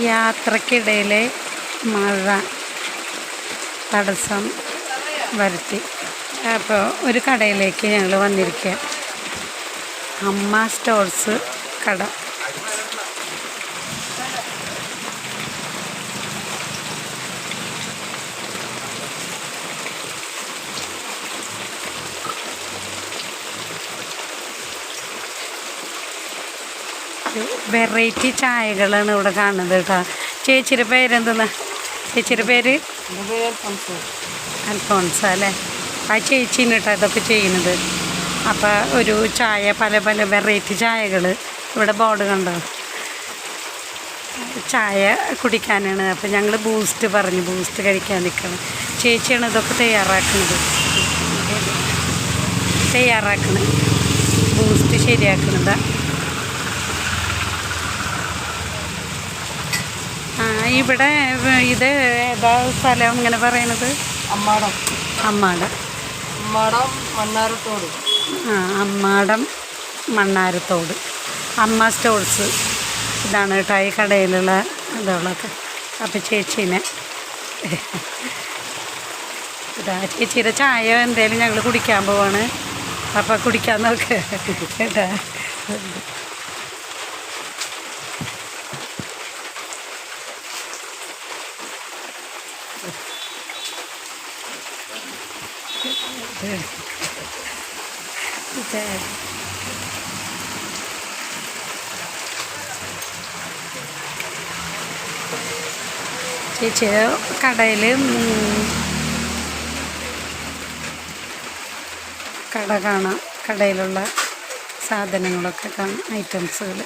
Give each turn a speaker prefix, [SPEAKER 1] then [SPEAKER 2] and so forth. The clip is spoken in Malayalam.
[SPEAKER 1] യാത്രക്കിടയിലെ മഴ തടസ്സം വരുത്തി. അപ്പോൾ ഒരു കടയിലേക്ക് ഞങ്ങൾ വന്നിരിക്കുക അമ്മ സ്റ്റോഴ്സ് കട. വെറൈറ്റി ചായകളാണ് ഇവിടെ കാണുന്നത് കേട്ടോ. ചേച്ചിയുടെ പേരെന്തെന്നാ? ചേച്ചിയുടെ പേര്? അൽഫോൺസ. അല്ലേ? ആ ചേച്ചിന് കേട്ടോ ഇതൊക്കെ ചെയ്യുന്നത്. അപ്പോൾ ഒരു ചായ പല പല വെറൈറ്റി ചായകൾ ഇവിടെ ബോർഡ് കണ്ടോ? ചായ കുടിക്കാനാണ്. അപ്പോൾ ഞങ്ങൾ ബൂസ്റ്റ് പറഞ്ഞു ബൂസ്റ്റ് കഴിക്കാൻ നിൽക്കണം. ചേച്ചിയാണ് ഇതൊക്കെ തയ്യാറാക്കുന്നത്. തയ്യാറാക്കുന്നത്. ബൂസ്റ്റ് ശരിയാക്കുന്നതാ. ഇവിടെ ഇത് ഏതാ സ്ഥലം ഇങ്ങനെ പറയണത്
[SPEAKER 2] അമ്മാടം.
[SPEAKER 1] അമ്മാടം.
[SPEAKER 2] അമ്മാടം മണ്ണാരത്തോട്.
[SPEAKER 1] ആ അമ്മാടം മണ്ണാരത്തോട്. അമ്മ സ്റ്റോൾസ്. ഇതാണ് കേട്ടോ ഈ കടയിലുള്ള ഇതുള്ളത് അപ്പം ചേച്ചീനെ. ഇതാ ചേച്ചിയുടെ ചായ എന്തേലും ഞങ്ങൾ കുടിക്കാൻ പോവാണ്. അപ്പം കുടിക്കാൻ നോക്ക്. കേട്ടാ ഇതാ ചേച്ചി കടയിൽ കട കാണാം. കടയിലുള്ള സാധനങ്ങളൊക്കെ കാണാം ഐറ്റംസുകൾ